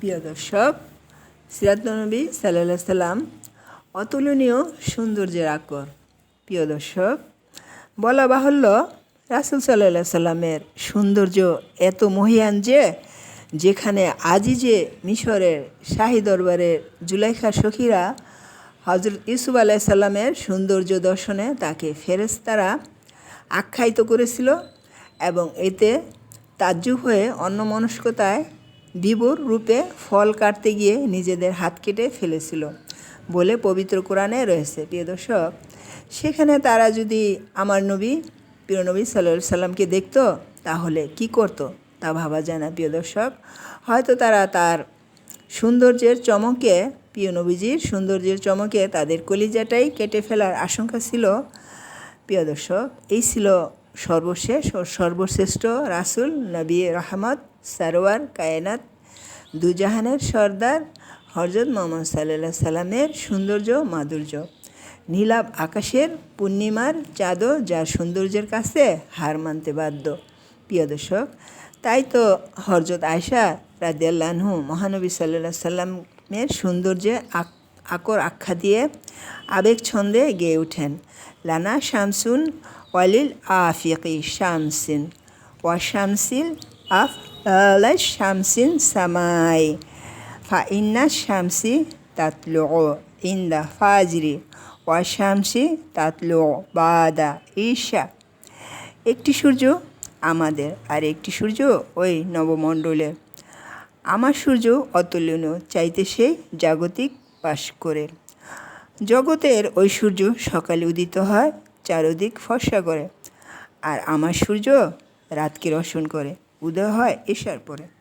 প্রিয় দর্শক সিরাত নবী সাল্লাহ সাল্লাম অতুলনীয় সৌন্দর্যের আকর। প্রিয় দর্শক বলা বাহুল্য রাসুল সাল্লাহ সাল্লামের সৌন্দর্য এত মহিয়ান যে, যেখানে আজই যে মিশরের শাহী দরবারের জুলাইখা সখীরা হজরত ইউসুফ আলাহ সাল্লামের সৌন্দর্য দর্শনে তাকে ফেরেস্তারা আখ্যায়িত করেছিল এবং এতে তাজ্জুব হয়ে অন্যমনস্কতায় বিবর রূপে ফল কাটতে গিয়ে নিজেদের হাত কেটে ফেলেছিল বলে পবিত্র কোরআনে রয়েছে। প্রিয় দর্শক, সেখানে তারা যদি আমার নবী, প্রিয় নবী সাল্লা সাল্লামকে দেখত, তাহলে কি করতো তা ভাবা যায় না। প্রিয় দর্শক, হয়তো তারা তার সৌন্দর্যের চমকে, প্রিয় নবীজির সৌন্দর্যের চমকে তাদের কলিজাটাই কেটে ফেলার আশঙ্কা ছিল। প্রিয় দর্শক, এই ছিল সর্বশেষ ও সর্বশ্রেষ্ঠ রাসুল নবী রহমত, সারোয়ার, কায়নাত, দুজাহানের সর্দার হরজত মোহাম্মদ সাল্লাহ সাল্লামের সৌন্দর্য, মাধুর্য। নীলাভ আকাশের পূর্ণিমার চাঁদও যার সৌন্দর্যের কাছে হার মানতে বাধ্য। প্রিয় দর্শক, তাই তো হরজত আয়সা রাদিয়াল্লাহু মহানবী সাল্লাহ সাল্লামের সৌন্দর্যে আক আকর আখ্যা দিয়ে আবেগ ছন্দে গেয়ে ওঠেন। লানা শামসুন ওয়ালিল আফিকি শামসিন। ওয়া শামসিল আফ শামসিন সামাই। ফা ইন্না শামসি তাতলু ইন্দা ফাজরি। ওয়া শামসি তাতলু বাদা ঈশা। একটি সূর্য আমাদের, আর একটি সূর্য ওই নবমণ্ডলের আমার সূর্য অতুলনীয়, চাইতে সেই জাগতিক বাস করে। জগতের ওই সূর্য সকালে উদিত হয়, চারদিক ফর্সা করে। আর আমার সূর্য রাতকে রোশন করে, উদয় হয় এসার পরে।